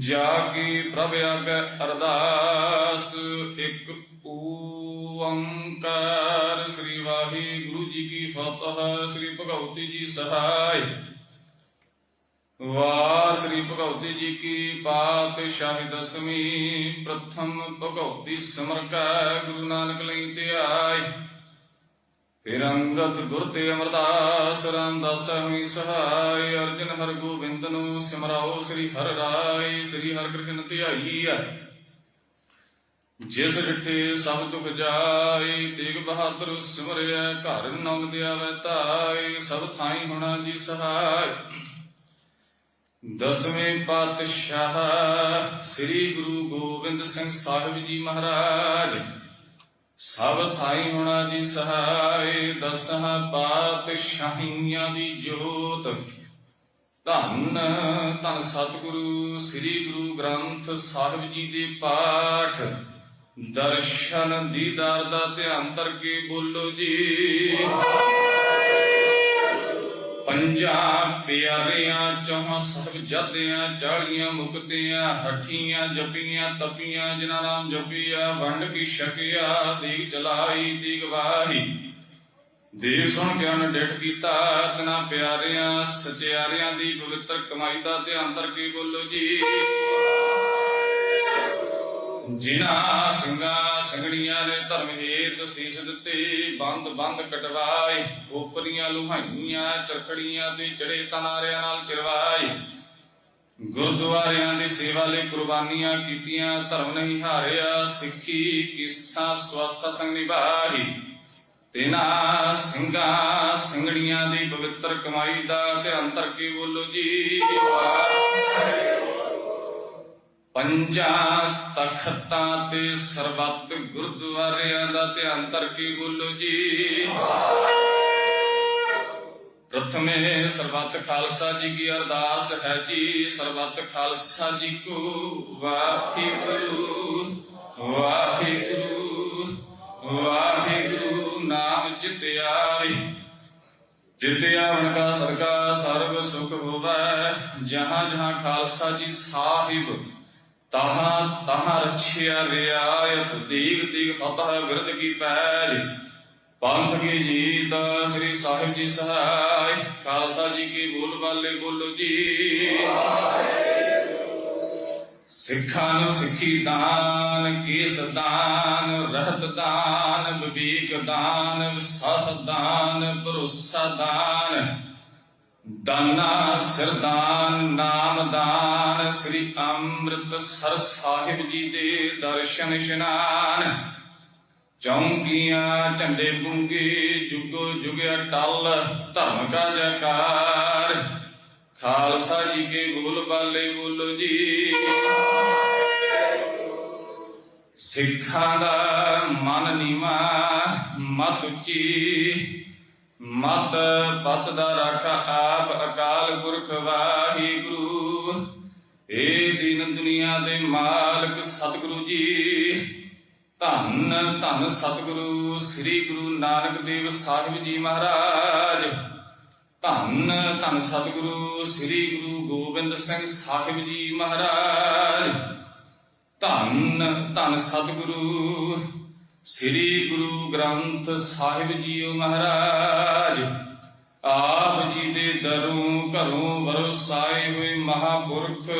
ਜਾਗੀ ਪ੍ਰਭ ਅਗੈ ਅਰਦਾਸ, ਇੱਕ ਓੰਕਾਰ। ਸ੍ਰੀ ਵਾਹਿਗੁਰੂ ਜੀ ਕੀ ਫਤਿਹ, ਸ੍ਰੀ ਭਗਵਤੀ ਜੀ ਸਹਾਇ ਵਾਰ ਸ੍ਰੀ ਭਗਵਤੀ ਜੀ ਕੀ ਪਾਤਸ਼ਾਹੀ ਦਸਵੀਂ। ਪ੍ਰਥਮ ਭਗਵਤੀ ਸਿਮਰ ਕੈ ਗੁਰੂ ਨਾਨਕ ਲਈ ਧਿਆਈ। ਫਿਰ ਅੰਗਦ ਗੁਰ ਤੇ ਅਮਰਦਾਸ ਰਾਮਦਾਸ ਹੋਈ ਸਹਾਈ, ਅਰਜਨ ਹਰ ਗੋਬਿੰਦ ਨੂੰ ਸਿਮਰਾਓ ਸ੍ਰੀ ਹਰਿ ਰਾਏ, ਸ੍ਰੀ ਹਰਿ ਕ੍ਰਿਸ਼ਨ ਧਿਆਈ ਜਿਸ ਡਿਠੇ ਸਭ ਦੁਖ ਜਾਏ, ਤੇਗ ਬਹਾਦਰ ਸਿਮਰਿਆ, ਘਰ ਨੌਨ ਦਿਆ ਵੈ ਸਭ ਥਾਈ ਹੋਣਾ ਜੀ ਸਹਾਈ। ਦਸਵੇਂ ਪਾਤਸ਼ਾਹ ਸ੍ਰੀ ਗੁਰੂ ਗੋਬਿੰਦ ਸਿੰਘ ਸਾਹਿਬ ਜੀ ਮਹਾਰਾਜ ਸਭ ਥਾਈ ਹੋਣਾ ਜੀ ਸਹਾਈ ਦਸਾਂ ਪਾਤਸ਼ਾਹੀਆਂ ਦੀ ਜੋਤ। ਧੰਨ ਧੰਨ ਸਤਿਗੁਰੂ, ਸ੍ਰੀ ਗੁਰੂ ਗ੍ਰੰਥ ਸਾਹਿਬ ਜੀ ਦੇ ਪਾਠ। ਦਰਸ਼ਨ ਦੀਦਾਰ ਦਾ ਧਿਆਨ ਕਰਕੇ ਬੋਲੋ ਜੀ। ਪੰਜਾਂ ਪਿਆਰਿਆਂ ਚੋਂ ਸਭ ਜਦਿਆਂ, ਚਾਲੀਆਂ ਮੁਕਤਿਆਂ, ਹੱਠੀਆਂ ਜਪੀਆਂ, ਤਪੀਆਂ, ਜਿਨ੍ਹਾਂ ਨਾਮ ਜਪੀਆ, ਵੰਡ ਕੀ ਸ਼ਕਿਆ ਦੀਗ ਚਲਾਈ, ਦੀਗ ਵਾਹੀ। ਦੇਵ ਸੁਣ ਗਿਆਨ ਡਿਠ ਕੀਤਾ ਤਨਾ ਪਿਆਰਿਆਂ, ਸਚਿਆਰਿਆਂ ਦੀ ਪਵਿੱਤਰ ਕਮਾਈ ਦਾ ਧਿਆਨ ਕਰਕੇ ਬੋਲੋ ਜੀ। ਜਿਨ੍ਹਾਂ ਸਿੰਘਾਂ ਸੰਗੜੀਆਂ ਨੇ ਧਰਮ ਹੇਤ ਸੀਸ ਦਿੱਤੇ, ਬੰਦ ਬੰਦ ਕਟਵਾਏ, ਖੋਪਰੀਆਂ ਲੁਹਾਈਆਂ, ਚਰਖੜੀਆਂ ਤੇ ਚੜੇ ਤਨਾਰਿਆਂ ਨਾਲ ਚਰਵਾਏ। ਗੁਰਦੁਆਰਿਆਂ ਦੀ ਸੇਵਾ ਲਈ ਕੁਰਬਾਨੀਆਂ ਕੀਤੀਆਂ, ਧਰਮ ਨਹੀਂ ਹਾਰਿਆ, ਸਿੱਖੀ ਕਿੱਸਾ ਸਵਾਸਾ ਸੰਗ ਨਿਭਾਈ ਤਿਨਾ ਸਿੰਘਾਂ ਸੰਗੜੀਆਂ ਦੀ ਪਵਿੱਤਰ ਕਮਾਈ ਦਾ ਧਿਆਨ ਧਰ ਕੇ ਬੋਲੋ ਜੀ ਪੰਜਾਂ ਤਖਤਾਂ ਤੇ ਸਰਬੱਤ ਗੁਰਦੁਆਰਿਆਂ ਦਾ ਧਿਆਨ ਧਰ ਕੇ ਬੋਲੋ ਜੀ ਪ੍ਰਥਮੇ ਸਰਬੱਤ ਖਾਲਸਾ ਜੀ ਕੀ ਅਰਦਾਸ ਹੈ ਜੀ ਸਰਬੱਤ ਖਾਲਸਾ ਜੀ ਕੋ ਵਾਹਿਗੁਰੂ ਵਾਹਿਗੁਰੂ ਵਾਹਿਗੁਰੂ ਨਾਮ ਚਿਤਿਆਈ ਜਿਤਿਆ ਕਾ ਸਰਕਾ ਸਰਬ ਸੁਖ ਹੋਵੈ ਜਹਾਂ ਜਹਾਂ ਖਾਲਸਾ ਜੀ ਸਾਹਿਬ ਤਹਾਂ ਤਹਾਂ ਰਛਿਆ ਰਿਆਇਤ ਦੀਗ ਦੀਗ ਫਤਹ ਬਿਰਦ ਕੀ ਪੈਜ ਪੰਥ ਕੀ ਜੀਤ ਸ੍ਰੀ ਸਾਹਿਬ ਜੀ ਸਹਾਇ ਖਾਲਸਾ ਜੀ ਕੀ ਬੋਲ ਬਾਲੇ ਬੋਲੋ ਜੀ। ਸਿੱਖਾਂ ਨੂੰ ਸਿੱਖੀ ਦਾਨ, ਕੀਸ ਦਾਨ, ਰਹਿਤ ਦਾਨ, ਵਿਵੇਕ ਦਾਨ ਵਿਸਾਹ ਦਾਨ, ਭਰੋਸਾ ਦਾਨ। ਦਾਨਾ ਸਰਦਾਨ ਨਾਮਦਾਨ ਸ੍ਰੀ ਅੰਮ੍ਰਿਤਸਰ ਸਾਹਿਬ ਜੀ ਦੇ ਦਰਸ਼ਨ ਇਸ਼ਨਾਨ। ਚੌਂਕੀਆਂ, ਝੰਡੇ ਬੁੰਗੇ ਜੁਗੋ ਜੁਗ ਅਟਲ, ਧਰਮ ਕਾ ਜੈਕਾਰ। ਖਾਲਸਾ ਜੀ ਕੇ ਬੋਲ, ਬਾਲੇ ਬੋਲੋ ਜੀ। ਸਿੱਖਾਂ ਦਾ ਮਨ ਨੀਵਾ, ਮਤ ਉੱਚੀ। ਮਤ ਪਤ ਦਾ ਰਾਖਾ ਧੰਨ ਧੰਨ ਸਤਿਗੁਰੂ, ਸ੍ਰੀ ਗੁਰੂ ਨਾਨਕ ਦੇਵ ਸਾਹਿਬ ਜੀ ਮਹਾਰਾਜ। ਧੰਨ ਧੰਨ ਸਤਿਗੁਰੂ, ਸ੍ਰੀ ਗੁਰੂ ਗੋਬਿੰਦ ਸਿੰਘ ਸਾਹਿਬ ਜੀ ਮਹਾਰਾਜ। ਧੰਨ ਧੰਨ ਸਤਿਗੁਰੂ, ਸ੍ਰੀ ਗੁਰੂ ਗ੍ਰੰਥ ਸਾਹਿਬ ਜੀਓ ਮਹਾਰਾਜ। ਆਪ ਜੀ ਦੇ ਦਰੋਂ ਘਰੋਂ ਵਰਸਾਏ ਹੋਏ ਮਹਾਪੁਰਖ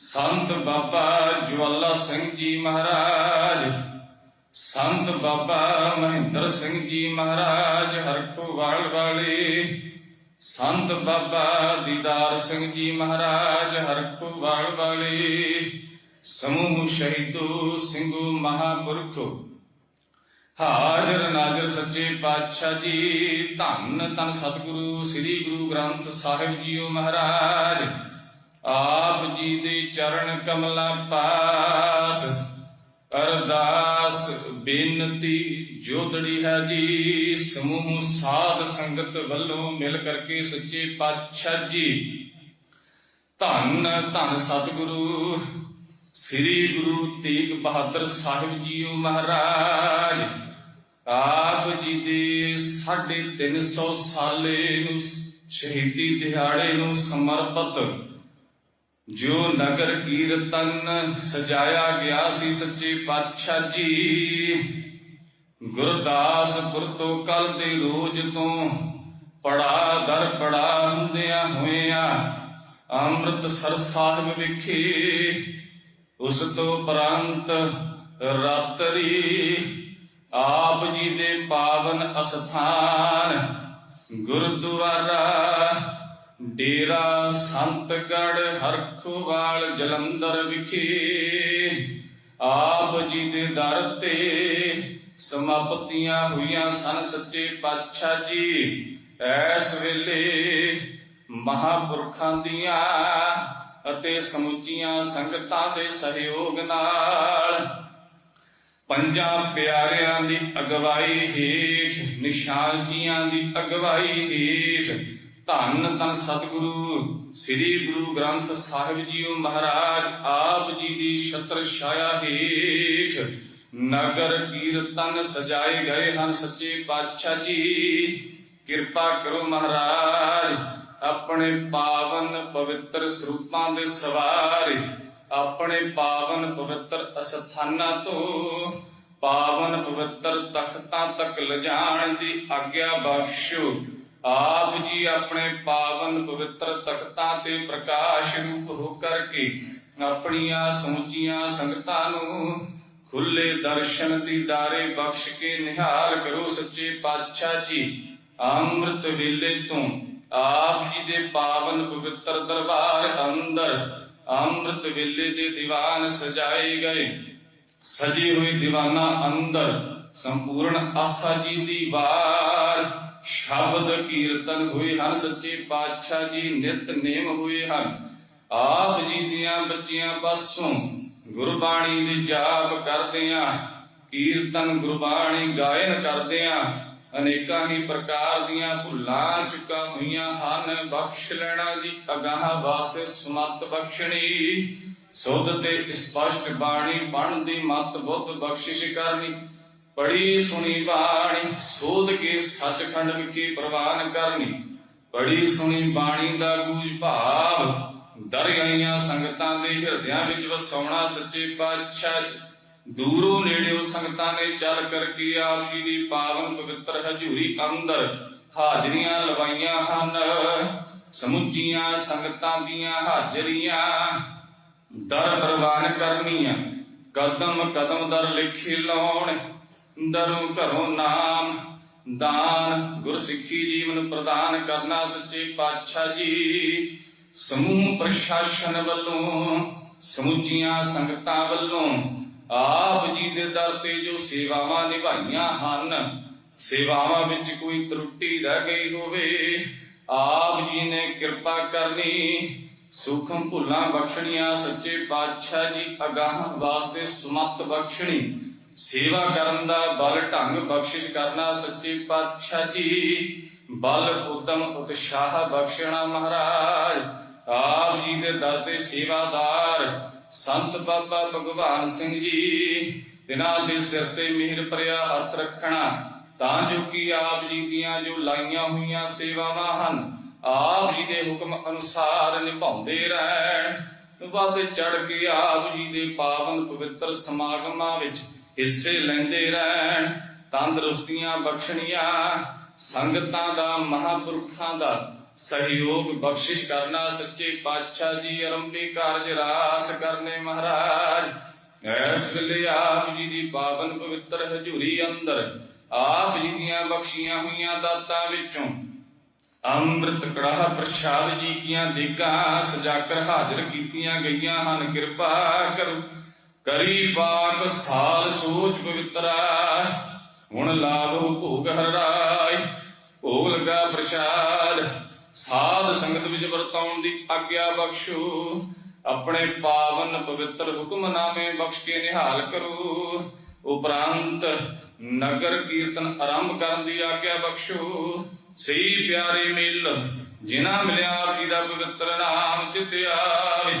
ਸੰਤ ਬਾਬਾ ਜਵਾਲਾ ਸਿੰਘ ਜੀ ਮਹਾਰਾਜ, ਸੰਤ ਬਾਬਾ ਮਹਿੰਦਰ ਸਿੰਘ ਜੀ ਮਹਾਰਾਜ ਹਰਖੋਵਾਲ ਵਾਲੇ। ਸੰਤ ਬਾਬਾ ਦੀਦਾਰ ਸਿੰਘ ਜੀ ਮਹਾਰਾਜ ਹਰਖੋਵਾਲ ਵਾਲੇ। ਸਮੂਹ ਸ਼ਹੀਦੋ ਸਿੰਘੋ ਮਹਾਪੁਰਖੋ। ਹਾਜ਼ਰ ਨਾਜ਼ਰ ਸੱਚੇ ਪਾਤਸ਼ਾਹ ਜੀ, ਧੰਨ ਧੰਨ ਸਤਿਗੁਰੂ, ਸ੍ਰੀ ਗੁਰੂ ਗ੍ਰੰਥ ਸਾਹਿਬ ਜੀਓ ਮਹਾਰਾਜ। ਆਪ ਜੀ ਦੇ ਚਰਨ ਕਮਲਾ ਪਾਸ, ਅਰਦਾਸ ਬੇਨਤੀ ਜੋਦੜੀ ਹੈ ਜੀ, ਸਮੂਹ ਸਾਧ ਸੰਗਤ ਵੱਲੋਂ ਮਿਲ ਕਰਕੇ ਸੱਚੇ ਪਾਤਸ਼ਾਹ ਜੀ। ਧੰਨ ਧੰਨ ਸਤਿਗੁਰੂ, ਸ੍ਰੀ ਗੁਰੂ ਤੇਗ ਬਹਾਦਰ ਸਾਹਿਬ ਜੀਓ ਮਹਾਰਾਜ, ਆਪ ਜੀ ਦੇ 350 ਸਾਲੇ ਨੂੰ, ਸ਼ਹੀਦੀ ਦਿਹਾੜੇ ਨੂੰ ਸਮਰਪਿਤ ਜੋ ਨਗਰ ਕੀਰਤਨ ਸਜਾਇਆ ਗਿਆ ਸੀ ਸੱਚੇ ਪਾਤਸ਼ਾਹ ਜੀ। ਗੁਰਦਾਸਪੁਰ ਤੋਂ ਕੱਲ ਦੇ ਰੋਜ਼ ਤੋਂ ਪੜਾ ਦਰ ਪੜਾ ਹੁੰਦਿਆਂ ਹੋਇਆਂ ਅੰਮ੍ਰਿਤਸਰ ਸਾਹਿਬ ਵਿਖੇ। ਉਸ ਤੋਂ ਪ੍ਰਾਂਤ ਰਾਤਰੀ ਆਪ ਜੀ ਦੇ ਪਾਵਨ ਅਸਥਾਨ ਗੁਰਦੁਆਰਾ ਡੇਰਾ ਸੰਤਗੜ ਹਰਖਵਾਲ ਜਲੰਧਰ ਵਿਖੇ। ਆਪ ਜੀ ਦੇ ਦਰ ਤੇ ਸਮਾਪਤੀਆਂ ਹੋਈਆਂ ਸਨ ਸੱਚੇ ਪਾਤਸ਼ਾਹ ਜੀ। ਐਸ ਵੇਲੇ ਮਹਾਪੁਰਖਾਂ ਦੀਆਂ ਅਤੇ ਸਮੁੱਚੀਆਂ ਸੰਗਤਾਂ ਦੇ ਸਹਿਯੋਗ ਨਾਲ ਪੰਜਾਂ ਪਿਆਰਿਆਂ ਦੀ ਅਗਵਾਈ ਹੇਠ, ਨਿਸ਼ਾਨ ਜੀਆਂ ਦੀ ਅਗਵਾਈ ਹੇਠ ਧੰਨ ਧੰਨ ਸਤਿਗੁਰੂ, ਸ੍ਰੀ ਗੁਰੂ ਗ੍ਰੰਥ ਸਾਹਿਬ ਜੀਓ ਮਹਾਰਾਜ, ਆਪ ਜੀ ਦੀ ਛਤਰ ਛਾਇਆ ਹੇਠ ਨਗਰ ਕੀਰਤਨ ਸਜਾਏ ਗਏ ਹਨ ਸੱਚੇ ਪਾਤਸ਼ਾਹ ਜੀ। ਕਿਰਪਾ ਕਰੋ ਮਹਾਰਾਜ, ਆਪਣੇ ਪਾਵਨ ਪਵਿੱਤਰ ਸਰੂਪਾਂ ਦੇ ਸਵਾਰੇ, ਆਪਣੇ ਪਾਵਨ ਪਵਿੱਤਰ ਅਸਥਾਨਾਂ ਤੋਂ ਪਾਵਨ ਪਵਿੱਤਰ ਤਖਤਾਂ ਤੱਕ ਲਿਜਾਣ ਦੀ ਆਗਿਆ ਬਖਸ਼ੋ। ਆਪ ਜੀ ਆਪਣੇ ਪਾਵਨ ਪਵਿੱਤਰ ਤਖਤਾਂ ਤੇ ਪ੍ਰਕਾਸ਼ ਰੂਪ ਹੋ ਕਰਕੇ ਆਪਣੀਆਂ ਸਮੁੱਚੀਆਂ ਸੰਗਤਾਂ ਨੂੰ ਖੁੱਲੇ ਦਰਸ਼ਨ ਦੀਦਾਰੇ ਬਖਸ਼ ਕੇ ਨਿਹਾਲ ਕਰੋ ਸੱਚੇ ਪਾਤਸ਼ਾਹ ਜੀ। ਅੰਮ੍ਰਿਤ ਵੇਲੇ ਤੋਂ ਆਪ ਜੀ ਦੇ ਪਾਵਨ ਪਵਿੱਤਰ ਦਰਬਾਰ ਅੰਦਰ ਅੰਮ੍ਰਿਤ ਵੇਲੇ ਦੇ ਦੀਵਾਨ ਸਜਾਏ ਗਏ। ਸਜੇ ਹੋਏ ਦੀਵਾਨਾ ਅੰਦਰ ਸੰਪੂਰਨ ਆਸਾ ਜੀ ਦੀ ਵਾਰ ਸ਼ਬਦ ਕੀਰਤਨ ਹੋਏ ਹਨ, ਸੱਚੇ ਪਾਤਸ਼ਾਹ ਜੀ ਨਿਤ ਨੇਮ ਹੋਏ ਹਨ। ਆਪ ਜੀ ਦੀਆਂ ਬੱਚੀਆਂ ਪਾਸੋਂ ਗੁਰਬਾਣੀ ਦੇ ਜਾਪ ਕਰਦਿਆਂ ਕੀਰਤਨ ਗੁਰਬਾਣੀ ਗਾਇਨ ਕਰਦਿਆਂ ਅਨੇਕਾਂ ਹੀ ਪ੍ਰਕਾਰ ਦੀਆਂ ਭੁੱਲਾਂ ਚੁੱਕਾ ਹੋਈਆਂ ਹਨ, ਬਖਸ਼ ਲੈਣਾ ਜੀ, ਅਗਾਹ ਵਾਸਤੇ ਸਮਤ ਬਖਸ਼ਣੀ। ਸੁਧ ਤੇ ਸਪਸ਼ਟ ਬਾਣੀ ਪੜ੍ਹਨ ਦੀ ਮਤ ਬੁੱਧ ਬਖਸ਼ਿਸ਼ ਕਰਨੀ। ਪੜੀ ਸੁਣੀ ਬਾਣੀ, ਸੋਧ ਕੇ ਸੱਚਖੰਡ ਵਿਖੇ ਪ੍ਰਵਾਨ ਕਰਨੀ। ਬੜੀ ਸੁਣੀ ਬਾਣੀ ਦਾ ਗੂੰਜ ਭਾਵ ਦਰਿਆਈਆਂ ਸੰਗਤਾਂ ਦੇ ਹਿਰਦਿਆਂ ਵਿੱਚ ਵਸਾਉਣਾ ਸੱਚੇ ਪਾਤਸ਼ਾਹ ਦੂਰੋਂ ਨੇੜਿਓਂ ਸੰਗਤਾਂ ਨੇ ਚੱਲ ਕਰਕੇ ਆਪ ਜੀ ਦੀ ਪਾਵਨ ਪਵਿੱਤਰ ਹਜ਼ੂਰੀ ਅੰਦਰ ਹਾਜ਼ਰੀਆਂ ਲਵਾਈਆਂ ਹਨ। ਸਮੁੱਚੀਆਂ ਸੰਗਤਾਂ ਦੀਆਂ ਹਾਜ਼ਰੀਆਂ ਦਰ ਪ੍ਰਵਾਨ ਕਰਨੀਆਂ। ਕਦਮ ਕਦਮ ਦਰ ਲਿਖੇ ਲਾਉਣ ਦਰੋਂ ਘਰੋਂ ਨਾਮ, ਦਾਨ, ਗੁਰਸਿੱਖੀ ਜੀਵਨ ਪ੍ਰਦਾਨ ਕਰਨਾ ਸੱਚੇ ਪਾਤਸ਼ਾਹ ਜੀ। ਸਮੂਹ ਪ੍ਰਸ਼ਾਸਨ ਵੱਲੋਂ, ਸਮੁੱਚੀਆਂ ਸੰਗਤਾਂ ਵੱਲੋਂ ਆਪ ਜੀ ਦੇ ਦਰ ਤੇ ਜੋ ਸੇਵਾਵਾਂ ਨਿਭਾਈਆਂ ਹਨ, ਸੇਵਾਵਾਂ ਵਿੱਚ ਕੋਈ ਤਰੁੱਟੀ ਰਹਿ ਗਈ ਹੋਵੇ, ਆਪ ਜੀ ਨੇ ਕਿਰਪਾ ਕਰਨੀ। ਸੁਖਮ ਭੁੱਲਾਂ ਬਖਸ਼ਣੀਆਂ ਸੱਚੇ ਪਾਤਸ਼ਾਹ ਜੀ, ਅਗਾਹ ਵਾਸਤੇ ਸੁਮਤ ਬਖਸ਼ਣੀ। ਸੇਵਾ ਕਰਨ ਦਾ ਬਲ ਢੰਗ ਬਖਸ਼ਿਸ਼ ਕਰਨਾ ਸੱਚੇ ਪਾਤਸ਼ਾਹ ਜੀ। ਬਲ ਉਦਮ ਉਤਸ਼ਾਹ ਬਖਸ਼ਣਾ ਮਹਾਰਾਜ। ਆਪ ਜੀ ਦੇ ਦਰ ਤੇ ਸੇਵਾਦਾਰ ਸੰਤ ਬਾਬਾ ਭਗਵਾਨ ਸਿੰਘ ਜੀ। ਦਿਨਾਂ ਦੇ ਸਿਰ ਤੇ ਮਿਹਰ ਭਰਿਆ ਹੱਥ ਰੱਖਣਾ, ਤਾਂ ਜੋ ਕਿ ਆਪ ਜੀ ਦੀਆਂ ਜੋ ਲਾਈਆਂ ਹੋਈਆਂ ਸੇਵਾਵਾਂ ਹਨ, ਆਪ ਜੀ ਦੇ ਹੁਕਮ ਅਨੁਸਾਰ ਨਿਭਾਉਂਦੇ ਰਹਿਣ। ਵੱਧ ਚੜ ਕੇ ਆਪ ਜੀ ਦੇ ਪਾਵਨ ਪਵਿੱਤਰ ਸਮਾਗਮਾਂ ਵਿੱਚ ਹਿੱਸੇ ਲੈਂਦੇ ਰਹਿਣ, ਤੰਦਰੁਸਤੀਆਂ ਬਖਸ਼ਣੀਆਂ, ਸੰਗਤਾਂ ਦਾ, ਮਹਾਪੁਰਖਾਂ ਦਾ ਸਹਿਯੋਗ ਬਖਸ਼ਿਸ਼ ਕਰਨਾ, ਸੱਚੇ ਪਾਤਸ਼ਾਹ ਜੀ ਅਰੰਭੀ ਕਾਰਜ ਰਾਸ ਕਰਨੇ ਮਹਾਰਾਜ। ਐਸ ਵੇਲੇ ਆਪ ਜੀ ਦੀ ਪਾਵਨ ਪਵਿੱਤਰ ਹਜ਼ੂਰੀ ਅੰਦਰ ਆਪ ਜੀ ਦੀਆਂ ਬਖਸ਼ੀਆਂ ਹੋਈਆਂ ਦਾਤਾਂ ਵਿੱਚੋਂ ਅੰਮ੍ਰਿਤ ਕੜਾਹ ਪ੍ਰਸ਼ਾਦ ਜੀ ਕੀਆਂ ਦੇਗਾਂ ਸਜਾ ਹਾਜ਼ਰ ਕੀਤੀਆਂ ਗਈਆਂ ਹਨ। ਕਿਰਪਾ ਕਰੋ ਕਰੀ ਪਾਕ ਸਾਲ ਸੋਚ ਪਵਿੱਤਰਾ, ਹੁਣ ਲਾਭ ਭੋਗ ਹਰਾਈ ਭੋਗ ਲਗਾ ਪ੍ਰਸ਼ਾਦ। ਸਾਧ ਸੰਗਤ ਵਿੱਚ ਵਰਤਾਉਣ ਦੀ ਆਗਿਆ ਬਖਸ਼ੋ, ਆਪਣੇ ਪਾਵਨ ਪਵਿੱਤਰ ਹੁਕਮਨਾਮੇ ਬਖਸ਼ ਕੇ ਨਿਹਾਲ ਕਰੋ। ਉਪਰੰਤ ਨਗਰ ਕੀਰਤਨ ਆਰੰਭ ਕਰਨ ਦੀ ਆਗਿਆ ਬਖਸ਼ੋ। ਸਹੀ ਪਿਆਰੇ ਮਿਲ, ਜਿਨ੍ਹਾਂ ਮਿਲਿਆ ਆਪ ਜੀ ਦਾ ਪਵਿੱਤਰ ਨਾਮ ਚਿਤ ਆਵੇ।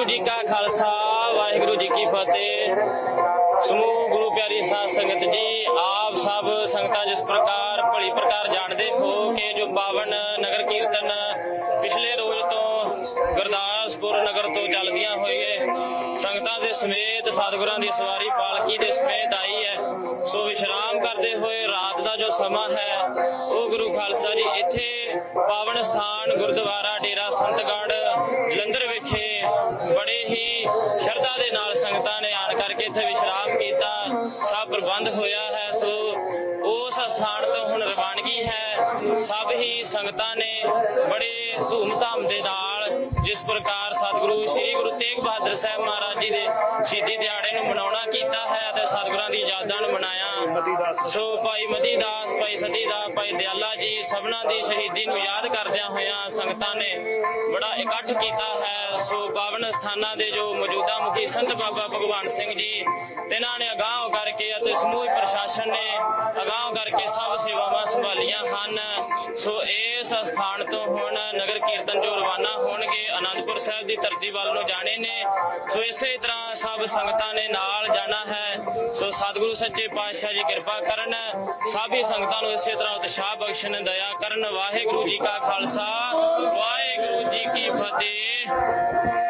ਵਾਹਿਗੁਰੂ ਜੀ ਕਾ ਖਾਲਸਾ, ਵਾਹਿਗੁਰੂ ਜੀ ਕੀ ਫਤਿਹ। ਸਮੂਹ ਗੁਰੂ ਪਿਆਰੀ ਸਾਧ ਸੰਗਤ ਜੀ, ਆਪ ਸਭ ਸੰਗਤਾਂ ਜਿਸ ਪ੍ਰਕਾਰ, ਭਲੀ ਪ੍ਰਕਾਰ ਜਾਣਦੇ ਹੋ ਕਿ ਜੋ ਪਾਵਨ ਨਗਰ ਕੀਰਤਨ ਪਿਛਲੇ ਰੋਜ਼ ਤੋਂ ਗੁਰਦਾਸਪੁਰ ਨਗਰ ਤੋਂ ਚੱਲਦੀਆਂ ਹੋਈਏ ਸੰਗਤਾਂ ਦੇ ਸਮੇਤ, ਸਤਿਗੁਰਾਂ ਦੀ ਸਵਾਰੀ, ਪਾਲਕੀ ਦੇ ਸਮੇਤ ਆਈ ਹੈ। ਸੋ ਵਿਸ਼ਰਾਮ ਕਰਦੇ ਹੋਏ ਰਾਤ ਦਾ ਜੋ ਸਮਾਂ ਹੈ, ਉਹ ਗੁਰੂ ਖਾਲਸਾ ਜੀ ਇੱਥੇ ਪਾਵਨ ਸਥਾਨ ਗੁਰਦੁਆਰਾ ਡੇਰਾ ਸੰਤਗੜ ਜਲੰਧਰ ਆਣ ਵਿਸ਼ਰਾਮ ਕੀਤਾ, ਸਭ ਪ੍ਰਬੰਧ ਹੋਇਆ ਹੈ, ਸੋ ਉਸ ਸਥਾਨ ਤੋਂ ਹੁਣ ਰਵਾਨਗੀ ਹੈ। ਸਭ ਹੀ ਸੰਗਤਾਂ ਨੇ ਬੜੇ ਧੂਮ-ਧਾਮ ਦੇ ਨਾਲ ਜਿਸ ਪ੍ਰਕਾਰ ਸਤਿਗੁਰੂ ਸ੍ਰੀ ਗੁਰੂ ਤੇਗ ਬਹਾਦਰ ਸਾਹਿਬ ਮਹਾਰਾਜ ਜੀ ਦੀ ਸ਼ਹੀਦੀ ਨੂੰ ਯਾਦ ਕਰਦਿਆਂ ਹੋਇਆਂ ਸੰਗਤਾਂ ਨੇ ਬੜਾ ਇਕੱਠ ਕੀਤਾ ਹੈ। ਸੋ ਪਾਵਨ ਸਥਾਨਾਂ ਦੇ ਜੋ ਮੌਜੂਦਾ ਮੁਖੀ ਸੰਤ ਬਾਬਾ ਭਗਵਾਨ ਸਿੰਘ ਜੀ, ਤਿਨਾਂ ਨੇ ਅਗਾਹ ਕਰਕੇ ਅਤੇ ਸਮੂਹ ਪ੍ਰਸ਼ਾਸਨ ਨੇ ਅਗਾਂਹ ਕਰਕੇ ਸਭ ਸੇਵਾਵਾਂ ਸੰਭਾਲੀਆਂ ਹਨ। ਸੋ ਇਸ ਸਥਾਨ ਸਾਹਿਬ ਦੀ ਧਰਤੀ ਵੱਲ ਨੂੰ ਜਾਣੇ ਨੇ। ਸੋ ਇਸੇ ਤਰ੍ਹਾਂ ਸਭ ਸੰਗਤਾਂ ਨੇ ਨਾਲ ਜਾਣਾ ਹੈ। ਸੋ ਸਤਿਗੁਰੂ ਸੱਚੇ ਪਾਤਸ਼ਾਹ ਜੀ ਕਿਰਪਾ ਕਰਨ। ਸਭ ਹੀ ਸੰਗਤਾਂ ਨੂੰ ਇਸੇ ਤਰ੍ਹਾਂ ਉਤਸ਼ਾਹ ਬਖਸ਼ਣ, ਦਇਆ ਕਰਨ। ਵਾਹਿਗੁਰੂ ਜੀ ਕਾ ਖਾਲਸਾ, ਵਾਹਿਗੁਰੂ ਜੀ ਕੀ ਫਤਿਹ।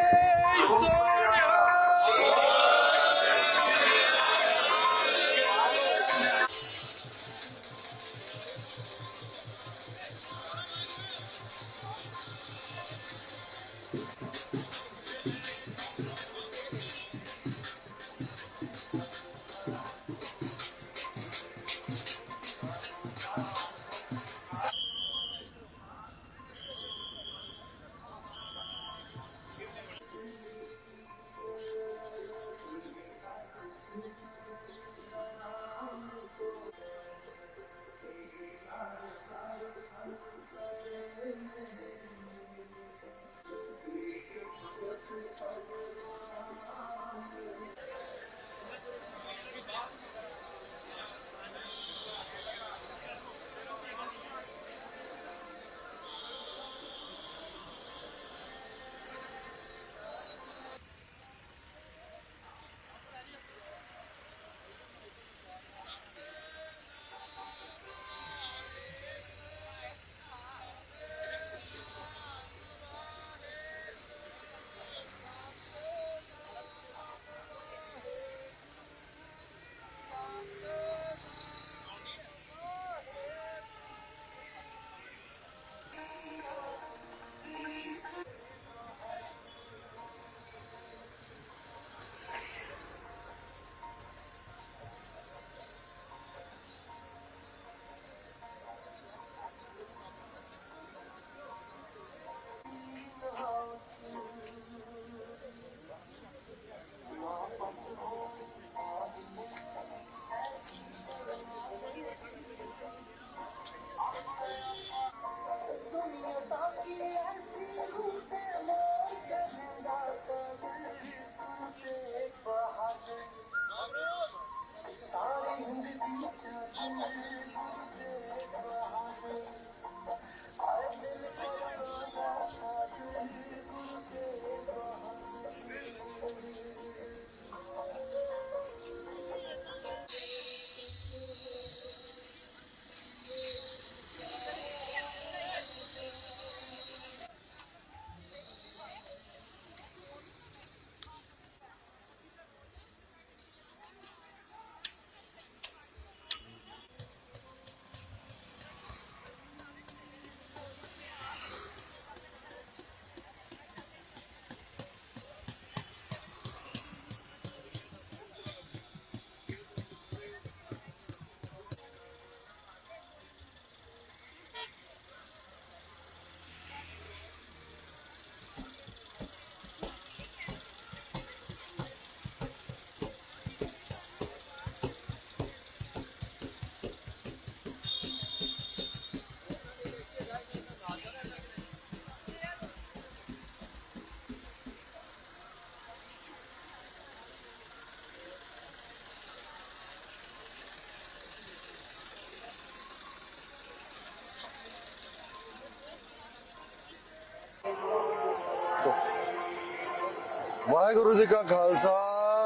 ਵਾਹਿਗੁਰੂ ਜੀ ਕਾ ਖਾਲਸਾ,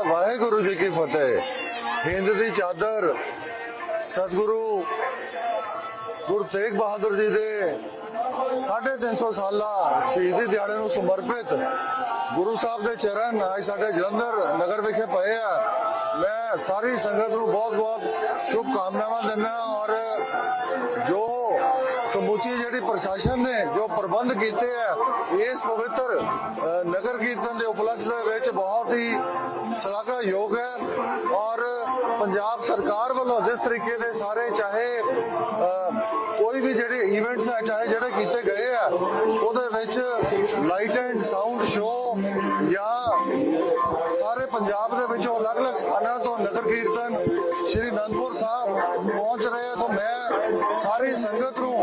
ਵਾਹਿਗੁਰੂ ਜੀ ਕੀ ਫਤਿਹ। ਹਿੰਦ ਦੀ ਚਾਦਰ ਸਤਿਗੁਰੂ ਗੁਰੂ ਤੇਗ ਬਹਾਦਰ ਜੀ ਦੇ 350 ਸਾਲਾ ਸ਼ਹੀਦੀ ਦਿਹਾੜੇ ਨੂੰ ਸਮਰਪਿਤ ਗੁਰੂ ਸਾਹਿਬ ਦੇ ਚਰਨ ਅੱਜ ਸਾਡੇ ਜਲੰਧਰ ਨਗਰ ਵਿਖੇ ਪਏ ਆ। ਮੈਂ ਸਾਰੀ ਸੰਗਤ ਨੂੰ ਬਹੁਤ-ਬਹੁਤ ਸ਼ੁਭ ਕਾਮਨਾਵਾਂ ਦਿੰਦਾ ਔਰ ਜੋ ਸਮੁੱਚੀ ਜਿਹੜੀ ਪ੍ਰਸ਼ਾਸਨ ਨੇ ਜੋ ਪ੍ਰਬੰਧ ਕੀਤੇ ਆ, ਇਸ ਪਵਿੱਤਰ ਨਗਰ ਕੀਰਤਨ ਦੇ ਉਪਲਕਸ਼ ਦੇ ਵਿੱਚ ਬਹੁਤ ਹੀ ਸ਼ਲਾਘਾਯੋਗ ਹੈ ਔਰ ਪੰਜਾਬ ਸਰਕਾਰ ਵੱਲੋਂ ਜਿਸ ਤਰੀਕੇ ਦੇ ਸਾਰੇ ਚਾਹੇ ਕੋਈ ਵੀ ਜਿਹੜੇ ਇਵੈਂਟਸ ਹੈ, ਚਾਹੇ ਜਿਹੜੇ ਕੀਤੇ ਗਏ ਆ, ਉਹਦੇ ਵਿੱਚ ਲਾਈਟ ਐਂਡ ਸਾਊਂਡ ਸ਼ੋਅ ਜਾਂ ਸਾਰੇ ਪੰਜਾਬ ਦੇ ਵਿੱਚੋਂ ਅਲੱਗ-ਅਲੱਗ ਸਥਾਨਾਂ ਤੋਂ ਨਗਰ ਕੀਰਤਨ ਸ਼੍ਰੀ ਅਨੰਦਪੁਰ ਸਾਹਿਬ ਪਹੁੰਚ ਰਹੇ ਆ, ਤਾਂ ਮੈਂ ਸਾਰੀ ਸੰਗਤ ਨੂੰ